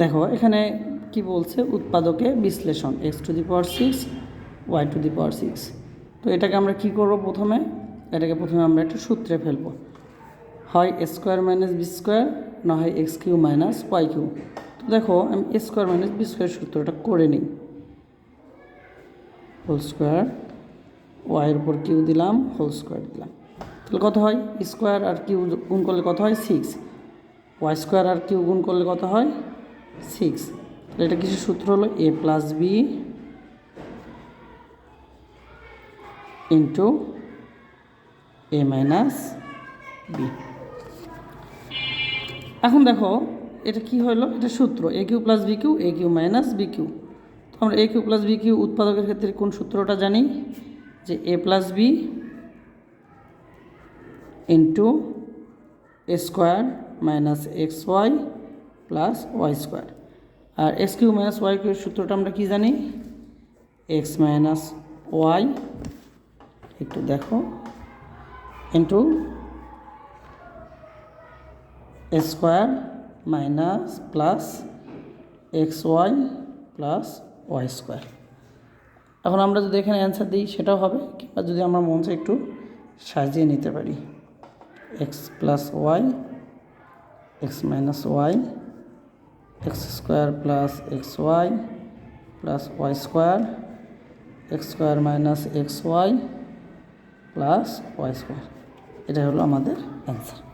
দেখো, এখানে কি বলছে? উৎপাদকে বিশ্লেষণ x to the power six y to the power six তো এটাকে আমরা কি করব প্রথমে? এটাকে প্রথমে আমরা একটা সূত্রে ফেলব। হয় a square minus b square না হয় x cube minus y cube তো দেখো, আমি a square minus b square সূত্রটা করে নিই। হোল স্কোয়ার ওয়াইয়ের উপর কিউ দিলাম হোল স্কোয়ার দিলাম। তাহলে কত হয়? স্কোয়ার আর কিউ গুণ করলে কত হয়? সিক্স ওয়াই স্কোয়ার আর কিউ গুণ করলে কত হয়? সিক্স। এটা কিছু সূত্র হলো? A plus b into a minus b এখন দেখো, এটা কি হলো? এটা সূত্র। A cube plus b cube a cube minus b cube তো আমরা a cube plus b cube উৎপাদকের ক্ষেত্রে কোন সূত্রটা জানি? যে a plus b into a square minus x y plus y square. R x cube minus y cube সূত্রটা আমরা কি জানি? এক্স মাইনাস ওয়াই একটু দেখো। Into square minus plus x y plus y square. এখন আমরা যদি এখানে অ্যান্সার দিই, সেটাও হবে, কিংবা যদি আমরা চাই একটু সাজিয়ে নিতে পারি। X plus y, x minus y x square plus x y plus y square, x square minus x y plus y square. এটা হলো আমাদের অ্যান্সার।